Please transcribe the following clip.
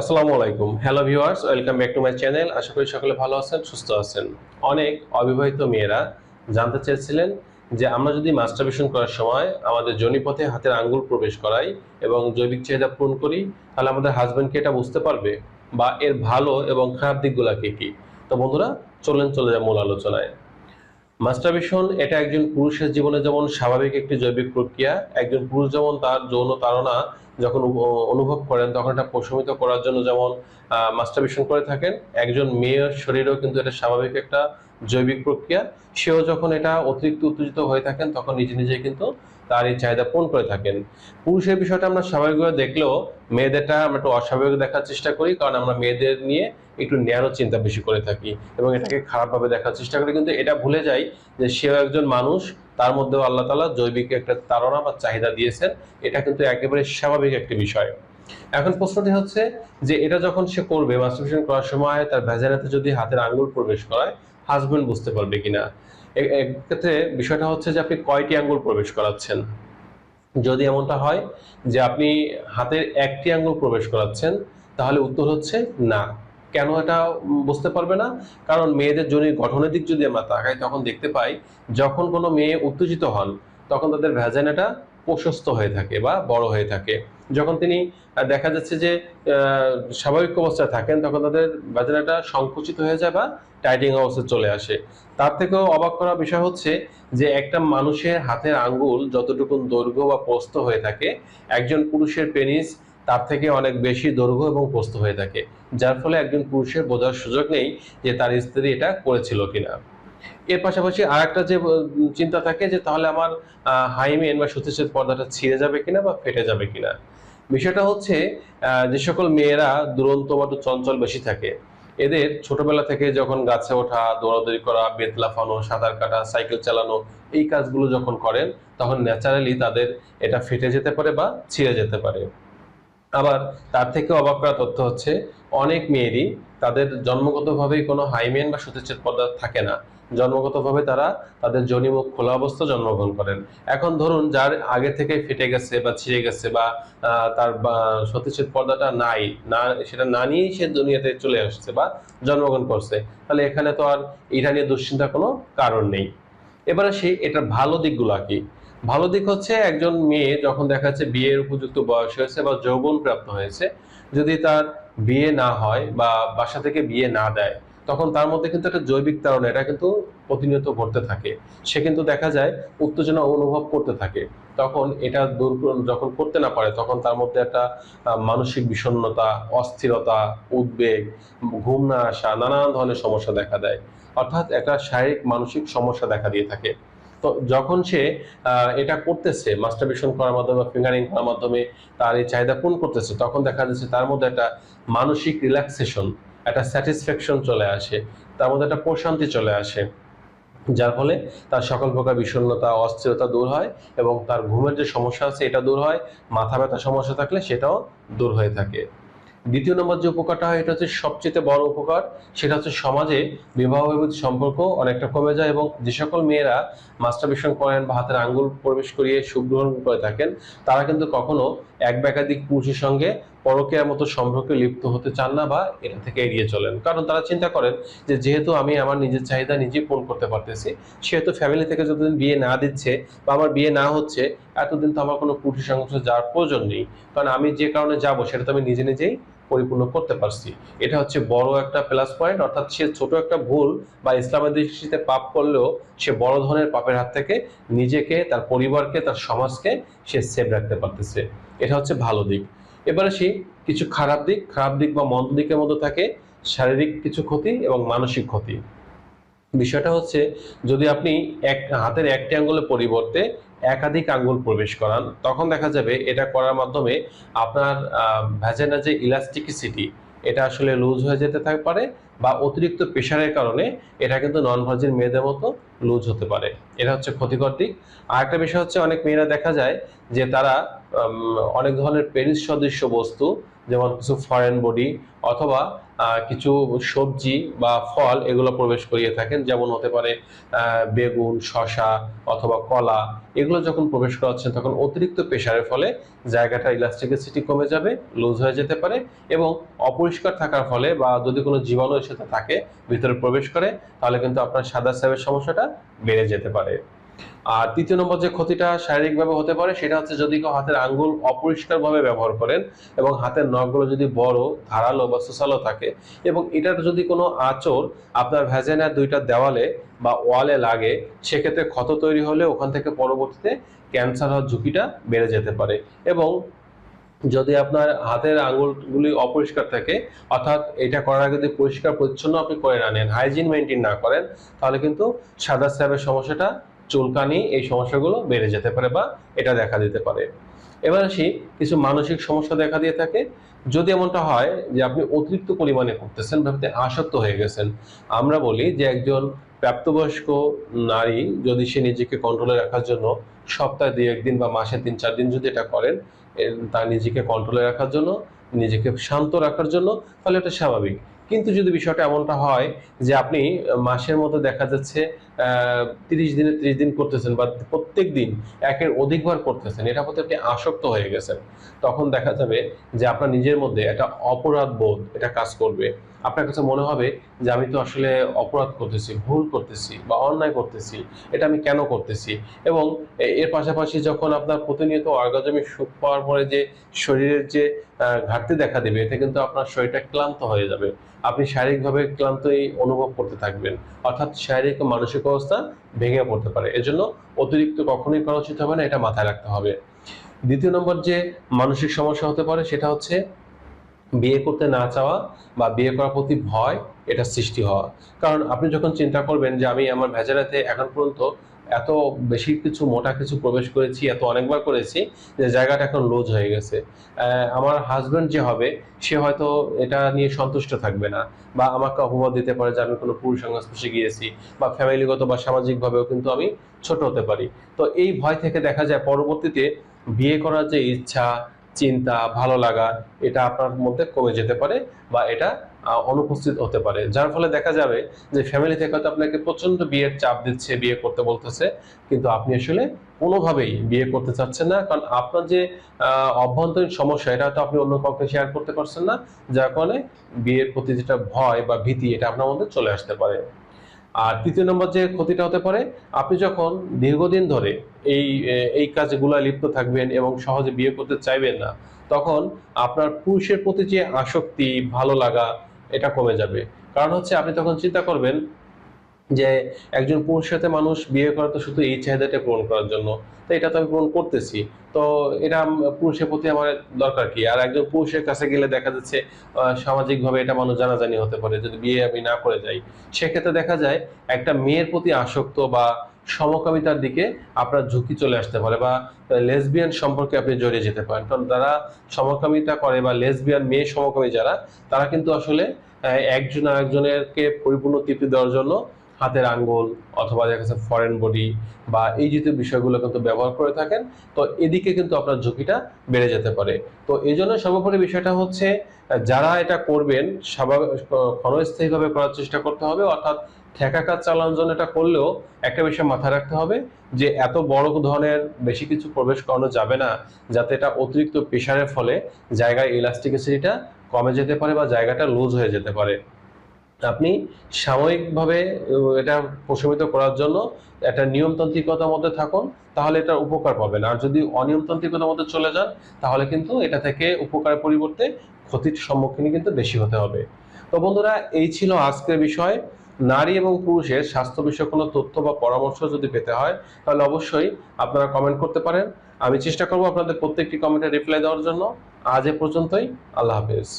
আসসালামু আলাইকুম। Hello viewers welcome back to my channel আশা করি সকলে ভালো আছেন, সুস্থ আছেন। অনেক অবিবাহিত মেয়েরা জানতে চেয়েছিলেন যে আমরা যদি মাস্টারবেশন করার সময় আমাদের জনিপথে হাতের আঙ্গুল প্রবেশ করাই এবং জৈবিক চাহিদা পূরণ করি, তাহলে আমাদের হাজব্যান্ডকে এটা বুঝতে পারবে বা এর ভালো এবং খারাপ দিকগুলো কী কি? তো বন্ধুরা, চলেন চলে যায় মূল আলোচনায়। মাস্টারবেশন এটা একজন পুরুষের জীবনে যেমন স্বাভাবিক একটি জৈবিক প্রক্রিয়া, একজন পুরুষ যেমন তার যৌন তাড়না যখন অনুভব করেন, তখন এটা প্রশমিত করার জন্য যেমন মাস্টারবেশন করে থাকেন, একজন মেয়ের শরীরেও কিন্তু এটা স্বাভাবিক একটা জৈবিক প্রক্রিয়া। সেও যখন এটা অতিরিক্ত উত্তেজিত হয়ে থাকেন, তখন নিজে নিজে কিন্তু তার এই চাহিদা পূরণ করে থাকেন। পুরুষের বিষয়টা আমরা স্বাভাবিকভাবে দেখলেও মেয়েদেরটা আমরা একটু অস্বাভাবিক দেখার চেষ্টা করি, কারণ আমরা মেয়েদের নিয়ে একটু ন্যারো চিন্তা বেশি করে থাকি এবং এটাকে খারাপভাবে দেখার চেষ্টা করি। কিন্তু এটা ভুলে যাই যে সেও একজন মানুষ তার মধ্যেও আল্লাহ তালা জৈবিক একটা তাড়না বা চাহিদা দিয়েছেন। এটা কিন্তু একেবারে স্বাভাবিক একটি বিষয়। এখন প্রশ্নটি হচ্ছে যে এটা যখন সে করবে মাস্টারবেশন করার সময় তার ভেজানাতে যদি হাতের আঙ্গুল প্রবেশ করায় হাজবেন্ড বুঝতে পারবে কিনা? এক্ষেত্রে বিষয়টা হচ্ছে যে আপনি কয়টি আঙ্গুল প্রবেশ করাচ্ছেন? যদি এমনটা হয় যে আপনি হাতের একটি আঙ্গুল প্রবেশ করাচ্ছেন, তাহলে উত্তর হচ্ছে না। কেন এটা বুঝতে পারবে না? কারণ মেয়েদের জনির গঠনের দিক যদি আমরা তাকাই, তখন দেখতে পাই যখন কোনো মেয়ে উত্তেজিত হন, তখন তাদের ভ্যাজানাটা প্রশস্ত হয়ে থাকে বা বড় হয়ে থাকে। যখন তিনি দেখা যাচ্ছে যে স্বাভাবিক অবস্থায় থাকেন, তখন তাদের ভ্যাজানাটা সংকুচিত হয়ে যায় বা টাইটিং অবস্থায় চলে আসে। তার থেকেও অবাক করা বিষয় হচ্ছে যে, একটা মানুষের হাতের আঙ্গুল যতটুকু দৈর্ঘ্য বা প্রস্ত হয়ে থাকে, একজন পুরুষের পেনিস তার থেকে অনেক বেশি দৈর্ঘ্য এবং প্রস্থ হয়ে থাকে, যার ফলে একজন পুরুষের বোঝার সুযোগ নেই যে তার স্ত্রী এটা করেছিল কিনা। এর পাশাপাশি আর একটা যে চিন্তা থাকে যে তাহলে আমার হাইমেন বা সতীশের পর্দাটা ছিঁড়ে যাবে কিনা বা ফেটে যাবে কিনা। বিষয়টা হচ্ছে যে সকল মেয়েরা দুরন্ত বা চঞ্চল বেশি থাকে। এদের ছোটবেলা থেকে যখন গাছে ওঠা, দৌড়াদৌড়ি করা বেত লাফানো সাঁতার কাটা, সাইকেল চালানো, এই কাজগুলো যখন করেন, তখন ন্যাচারালি তাদের এটা ফেটে যেতে পারে বা ছিঁড়ে যেতে পারে। আবার তার থেকে অবাক করা তথ্য হচ্ছে, অনেক মেয়েরই তাদের জন্মগতভাবেই কোনো হাইমেন বা সতীর্থের পর্দা থাকে না। জন্মগতভাবে তারা তাদের জনিমুখ খোলা অবস্থা জন্মগ্রহণ করেন। এখন ধরুন যার আগে থেকে ফেটে গেছে বা ছিঁড়ে গেছে বা তার সতীর্থের পর্দাটা নাই, না, সেটা না নিয়েই সে দুনিয়াতে চলে আসছে বা জন্মগ্রহণ করছে। তাহলে এখানে তো আর এটা নিয়ে দুশ্চিন্তার কোনো কারণ নেই। এবারে সেই, এটার ভালো দিকগুলো কি। ভালো দিক হচ্ছে একজন মেয়ে যখন দেখা যাচ্ছে বিয়ের উপযুক্ত বয়স হয়েছে বা যৌবন প্রাপ্ত হয়েছে, যদি তার বিয়ে না হয় বা বাসা থেকে বিয়ে না দেয়, তখন তার মধ্যে কিন্তু একটা জৈবিক তাড়না, এটা কিন্তু প্রতিনিয়ত ঘটতে থাকে। সে কিন্তু দেখা যায় উত্তেজনা অনুভব করতে থাকে। তখন এটা দূর যখন করতে না পারে, তখন তার মধ্যে একটা মানসিক বিষণ্ণতা, অস্থিরতা, উদ্বেগ, ঘুম না আসা, নানান ধরনের সমস্যা দেখা দেয়। অর্থাৎ একটা শারীরিক, মানসিক সমস্যা দেখা দিয়ে থাকে। যখন সে এটা করতেছে মাস্টারবেশন করার মাধ্যমে ফিঙ্গারিং করার মাধ্যমে তার এই চাহিদা পূরণ করতেছে, তখন দেখা যাচ্ছে তার মধ্যে একটা মানসিক রিল্যাক্সেশন একটা স্যাটিসফ্যাকশন চলে আসে, তার মধ্যে একটা প্রশান্তি চলে আসে। যার ফলে তার সকল প্রকার বিষণ্ণতা, অস্থিরতা দূর হয় এবং তার ঘুমের যে সমস্যা আছে এটা দূর হয়, মাথা ব্যথা সমস্যা থাকলে সেটাও দূর হয়ে থাকে। দ্বিতীয় নম্বর যে উপকারটা হয়, এটা হচ্ছে সবচেয়ে বড় উপকার। সেটা হচ্ছে সমাজে বিবাহ সম্পর্ক অনেকটা কমে যায় এবং যে সকল মেয়েরা মাস্টারবেশন করেন বা হাতের আঙ্গুল প্রবেশ করিয়ে সুখ গ্রহণ করে থাকেন, তারা কিন্তু কখনো এক বা পুরুষের সঙ্গে পরকীয়ার মতো সম্পর্কে লিপ্ত হতে চান না বা এটা থেকে এড়িয়ে চলেন। কারণ তারা চিন্তা করেন যে যেহেতু আমি আমার নিজের চাহিদা নিজেই পূরণ করতে পারতেছি, সেহেতু ফ্যামিলি থেকে যতদিন বিয়ে না দিচ্ছে বা আমার বিয়ে না হচ্ছে, এতদিন তো আমার কোনো পুরুষের সঙ্গে যাওয়ার প্রয়োজন নেই। কারণ আমি যে কারণে যাব, সেটা তো আমি নিজে নিজেই পরিপূর্ণ করতে পারছি। এটা হচ্ছে বড় একটা প্লাস পয়েন্ট অর্থাৎ সে ছোট একটা ভুল বা ইসলামের দৃষ্টিতে পাপ করলেও সে বড় ধরনের পাপের হাত থেকে নিজেকে, তার পরিবারকে, তার সমাজকে সে সেভ রাখতে পারতেছে। এটা হচ্ছে ভালো দিক। এবারে সে কিছু খারাপ দিক। খারাপ দিক বা মন্দ দিকের মধ্যে থাকে শারীরিক কিছু ক্ষতি এবং মানসিক ক্ষতি। বিষয়টা হচ্ছে যদি আপনি এক, হাতের একটি আঙ্গুলের পরিবর্তে একাধিক আঙ্গুল প্রবেশ করান, তখন দেখা যাবে এটা করার মাধ্যমে আপনার ভ্যাজেনা যে ইলাস্টিকিসিটি এটা আসলে লুজ হয়ে যেতে থাকতে পারে বা অতিরিক্ত প্রেশারের কারণে এটা কিন্তু নন ভার্জিন মেয়েদের মতো লুজ হতে পারে। এটা হচ্ছে ক্ষতিকর দিক। আর একটা বিষয় হচ্ছে অনেক মেয়েরা দেখা যায় যে তারা অনেক ধরনের পেনিস সদৃশ্য বস্তু, যেমন কিছু ফরেন বডি অথবা কিছু সবজি বা ফল এগুলো প্রবেশ করিয়ে থাকেন। যেমন হতে পারে বেগুন, শসা অথবা কলা। এগুলো যখন প্রবেশ করাচ্ছেন, তখন অতিরিক্ত প্রেশারের ফলে জায়গাটা ইলাস্টিসিটি কমে যাবে লুজ হয়ে যেতে পারে এবং অপরিষ্কার থাকার ফলে বা যদি কোনো জীবাণু এর সাথে থাকে, ভিতরে প্রবেশ করে, তাহলে কিন্তু আপনার সাদা স্যাবের সমস্যাটা বেড়ে যেতে পারে। আর তৃতীয় নম্বর যে ক্ষতিটা শারীরিকভাবে হতে পারে, সেটা হচ্ছে যদি কেউ হাতের আঙ্গুল অপরিষ্কারভাবে ব্যবহার করেন এবং হাতের নখগুলো যদি বড়, ধারালো বা সুসালো থাকে এবং এটার যদি কোনো আঁচড় আপনার ভ্যাজেনার দুইটা দেওয়ালে বা ওয়ালে লাগে, সেক্ষেত্রে ক্ষত তৈরি হলে ওখান থেকে পরবর্তীতে ক্যান্সার হওয়ার ঝুঁকিটা বেড়ে যেতে পারে। এবং যদি আপনার হাতের আঙুলগুলি অপরিষ্কার থাকে, অর্থাৎ এটা করার আগে যদি পরিষ্কার পরিচ্ছন্ন আপনি করে না নেন, হাইজিন মেনটেন না করেন, তাহলে কিন্তু সাদা স্যাবের সমস্যাটা চুলকানি, এই সমস্যাগুলো বেড়ে যেতে পারে বা এটা দেখা দিতে পারে। এবার আসি, কিছু মানসিক সমস্যা দেখা দিয়ে থাকে। যদি এমনটা হয় যে আপনি অতিরিক্ত পরিমাণে করতেছেন, ভাবতে আসক্ত হয়ে গেছেন, আমরা বলি যে একজন প্রাপ্তবয়স্ক নারী যদি সে নিজেকে কন্ট্রোলে রাখার জন্য সপ্তাহে দুই একদিন বা মাসে তিন চার দিন যদি এটা করেন তার নিজেকে কন্ট্রোলে রাখার জন্য, নিজেকে শান্ত রাখার জন্য, তাহলে এটা স্বাভাবিক। কিন্তু যদি বিষয়টা এমনটা হয় যে আপনি মাসের মতো দেখা যাচ্ছে তিরিশ দিনে ত্রিশ দিন করতেছেন বা প্রত্যেক দিন একের অধিকবার করতেছেন এটা প্রতি আপনি আসক্ত হয়ে গেছেন, তখন দেখা যাবে যে আপনার নিজের মধ্যে একটা অপরাধ বোধ এটা কাজ করবে। আপনার কাছে মনে হবে যে আমি তো আসলে অপরাধ করতেছি, ভুল করতেছি বা অন্যায় করতেছি, এটা আমি কেন করতেছি? এবং এর পাশাপাশি যখন আপনার প্রতিনিয়ত অর্গাজমে সুখ পাওয়ার পরে যে শরীরের যে ঘাটতি দেখা দেবে, এতে কিন্তু আপনার শরীরটা ক্লান্ত হয়ে যাবে। আপনি শারীরিকভাবে ক্লান্তই অনুভব করতে থাকবেন। অর্থাৎ শারীরিক ও মানসিক অবস্থা ভেঙে পড়তে পারে। এজন্য অতিরিক্ত কখনোই করা উচিত হবে না, এটা মাথায় রাখতে হবে। দ্বিতীয় নম্বর যে মানসিক সমস্যা হতে পারে, সেটা হচ্ছে বিয়ে করতে না চাওয়া বা বিয়ে করার প্রতি ভয়, এটা সৃষ্টি হওয়া। কারণ আপনি যখন চিন্তা করবেন যে আমি আমার ভেজারাতে এখন পর্যন্ত এত বেশি কিছু, মোটা কিছু প্রবেশ করেছি, এত অনেকবার করেছি যে জায়গাটা এখন লুজ হয়ে গেছে। আমার হাজবেন্ড যে হবে, সে হয়তো এটা নিয়ে সন্তুষ্ট থাকবে না বা আমাকে অপবাদ দিতে পারে যে আমি কোনো পুরুষ সংস্পর্শে গিয়েছি বা ফ্যামিলিগত বা সামাজিকভাবেও কিন্তু আমি ছোট হতে পারি। তো এই ভয় থেকে দেখা যায় পরবর্তীতে বিয়ে করার যে ইচ্ছা চিন্তা, ভালো লাগা, এটা আপনার মধ্যে কমে যেতে পারে বা এটা অনুপস্থিত হতে পারে। যার ফলে দেখা যাবে যে ফ্যামিলি থেকে হয়তো আপনাকে প্রচণ্ড বিয়ের চাপ দিচ্ছে, বিয়ে করতে বলতেছে, কিন্তু আপনি আসলে কোনোভাবেই বিয়ে করতে চাচ্ছেন না। কারণ আপনার যে অভ্যন্তরীণ সমস্যা, এটা হয়তো আপনি অন্য কাউকে শেয়ার করতে পারছেন না, যার কারণে বিয়ের প্রতি যেটা ভয় বা ভীতি, এটা আপনার মধ্যে চলে আসতে পারে। আর তৃতীয় নম্বর যে ক্ষতিটা হতে পারে, আপনি যখন দীর্ঘদিন ধরে এই এই কাজগুলা লিপ্ত থাকবেন এবং সহজে বিয়ে করতে চাইবেন না, তখন আপনার পুরুষের প্রতি যে আসক্তি, ভালো লাগা, এটা কমে যাবে। কারণ হচ্ছে আপনি তখন চিন্তা করবেন যে একজন পুরুষের সাথে মানুষ বিয়ে করা তো শুধু এই চাহিদাটা পূরণ করার জন্য। তো এটা তো আমি পূরণ করতেছি। তো এটা পুরুষের প্রতি আমার দরকার কি? আর একজন পুরুষের কাছে গেলে দেখা যাচ্ছে সামাজিকভাবে এটা মানুষ জানাজানি হতে পারে। যদি বিয়ে আমি না করে যাই, সেক্ষেত্রে দেখা যায় একটা মেয়ের প্রতি আসক্ত বা সমকামিতার দিকে আপনার ঝুঁকি চলে আসতে পারে বা লেসবিয়ান সম্পর্কে আপনি জড়িয়ে যেতে পারেন। কারণ যারা সমকামিতা করে বা লেসবিয়ান মেয়ে সমকামী যারা, তারা কিন্তু আসলে একজন আরেকজনেরকে পরিপূর্ণ তৃপ্তি দেওয়ার জন্য হাতের আঙ্গুল অথবা দেখা যাচ্ছে ফরেন বডি বা এই জাতীয় বিষয়গুলো কিন্তু ব্যবহার করে থাকেন, তো এদিকে কিন্তু আপনার ঝুঁকিটা বেড়ে যেতে পারে। তো এই জন্য সর্বোপরি বিষয়টা হচ্ছে, যারা এটা করবেন স্বাভাবিক ক্ষণস্থায়ীভাবে করার চেষ্টা করতে হবে, অর্থাৎ ঠেকা কাজ চালানোর জন্য এটা করলেও একটা বিষয় মাথায় রাখতে হবে যে এত বড় ধরনের বেশি কিছু প্রবেশ করানো যাবে না, যাতে এটা অতিরিক্ত প্রেশারের ফলে জায়গায় ইলাস্টিসিটিটা কমে যেতে পারে বা জায়গাটা লুজ হয়ে যেতে পারে। আপনি সাময়িকভাবে এটা প্রশমিত করার জন্য একটা নিয়মতান্ত্রিকতার মধ্যে থাকুন, তাহলে এটা উপকার পাবেন। আর যদি অনিয়মতান্ত্রিকতার মধ্যে চলে যান, তাহলে কিন্তু এটা থেকে উপকারের পরিবর্তে ক্ষতির সম্মুখীন কিন্তু বেশি হতে হবে। তো বন্ধুরা, এই ছিল আজকের বিষয়। নারী এবং পুরুষের স্বাস্থ্য বিষয়ে কোনো তথ্য বা পরামর্শ যদি পেতে হয়, তাহলে অবশ্যই আপনারা কমেন্ট করতে পারেন। আমি চেষ্টা করব আপনাদের প্রত্যেকটি কমেন্টে রিপ্লাই দেওয়ার জন্য। আজ এ পর্যন্তই, আল্লাহ হাফেজ।